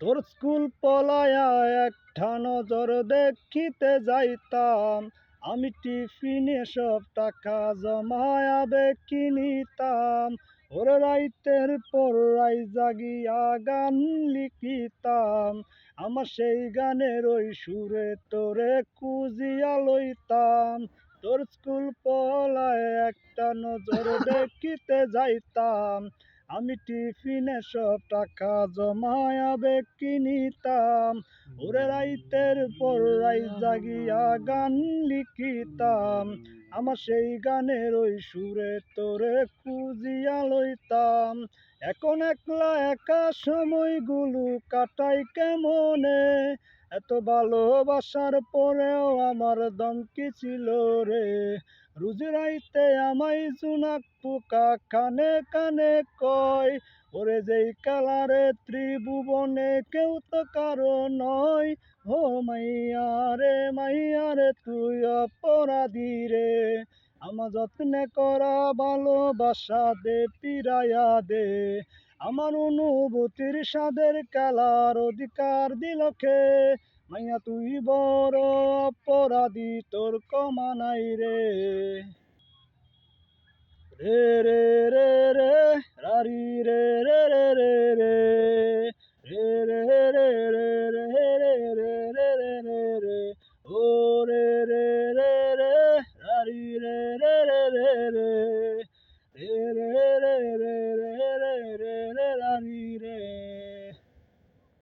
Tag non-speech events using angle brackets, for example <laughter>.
তোর স্কুল পলায়া একটা নজর দেখিতে যাইতাম। আমি টিফিনে সব টাকা জমায়া জমায়াবে কিনিতাম ওরে রাইতের পর রাই জাগিয়া গান লিখিতাম। আমার সেই গানের ওই সুরে তোরে কুজিয়া লইতাম। তোর স্কুল পলায় একটা নজর <laughs> দেখিতে যাইতাম। আমি টিফিনে সব টাকা জমায়াবে কিনিতাম ওরে রাইতের পর রাই জাগিয়া গান লিখিতাম। আমার সেই গানের ওই সুরে তোরে খুঁজিয়া লইতাম। এখন একলা একা সময়গুলো কাটাই কেমনে? এত ভালোবাসার পরেও আমার দম কি ছিল রে। রুজি রাইতে জুনাক পোকা কানে কানে কয়, ওরে যেই কালারে ত্রিভুবনে কেউ তো কারও নয়। ও মাইয়া রে মাইয়া রে, তুই অপরাধী রে। আমার যত্নে করা ভালোবাসা দে পিরায়া দে। আমার অনুভূতির সাদের কালার অধিকার দিলকে মাইয়া, তুই বড় অপরাধী, তোর কমা নাই রে রে। রে রে